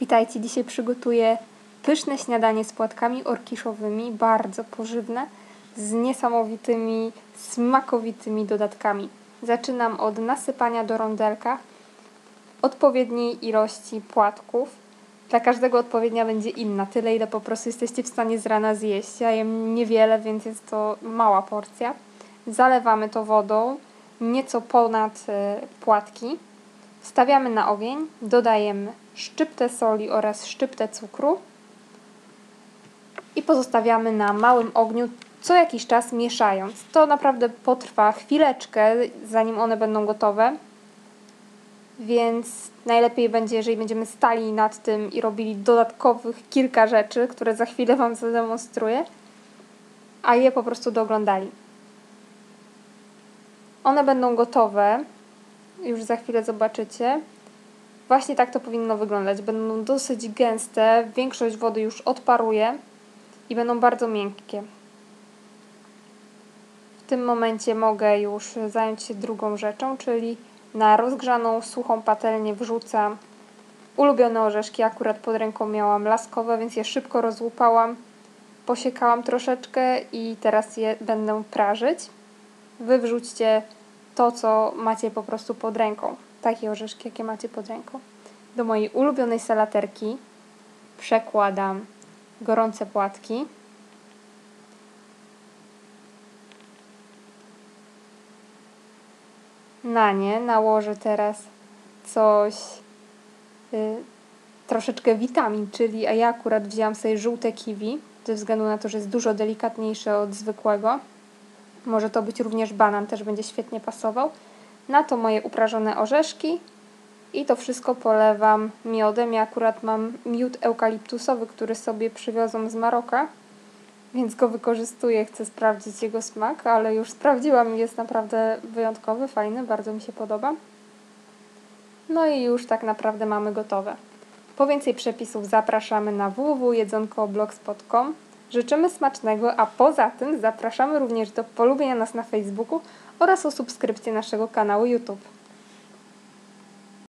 Witajcie, dzisiaj przygotuję pyszne śniadanie z płatkami orkiszowymi, bardzo pożywne, z niesamowitymi, smakowitymi dodatkami. Zaczynam od nasypania do rondelka odpowiedniej ilości płatków. Dla każdego odpowiednia będzie inna, tyle ile po prostu jesteście w stanie z rana zjeść. Ja jem niewiele, więc jest to mała porcja. Zalewamy to wodą, nieco ponad e, płatki. Wstawiamy na ogień, dodajemy szczyptę soli oraz szczyptę cukru i pozostawiamy na małym ogniu co jakiś czas mieszając. To naprawdę potrwa chwileczkę, zanim one będą gotowe, więc najlepiej będzie, jeżeli będziemy stali nad tym i robili dodatkowych kilka rzeczy, które za chwilę Wam zademonstruję, a je po prostu doglądali. One będą gotowe, już za chwilę zobaczycie. Właśnie tak to powinno wyglądać. Będą dosyć gęste, większość wody już odparuje i będą bardzo miękkie. W tym momencie mogę już zająć się drugą rzeczą, czyli na rozgrzaną, suchą patelnię wrzucam ulubione orzeszki. Akurat pod ręką miałam laskowe, więc je szybko rozłupałam, posiekałam troszeczkę i teraz je będę prażyć. Wy wrzućcie to, co macie po prostu pod ręką. Takie orzeszki, jakie macie pod ręką. Do mojej ulubionej salaterki przekładam gorące płatki. Na nie nałożę teraz coś, y, troszeczkę witamin, czyli a ja akurat wzięłam sobie żółte kiwi, ze względu na to, że jest dużo delikatniejsze od zwykłego. Może to być również banan, też będzie świetnie pasował. Na to moje uprażone orzeszki i to wszystko polewam miodem. Ja akurat mam miód eukaliptusowy, który sobie przywiozłam z Maroka, więc go wykorzystuję, chcę sprawdzić jego smak, ale już sprawdziłam i jest naprawdę wyjątkowy, fajny, bardzo mi się podoba. No i już tak naprawdę mamy gotowe. Po więcej przepisów zapraszamy na www.jedzonkoblogspot.com. Życzymy smacznego, a poza tym zapraszamy również do polubienia nas na Facebooku oraz o subskrypcję naszego kanału YouTube.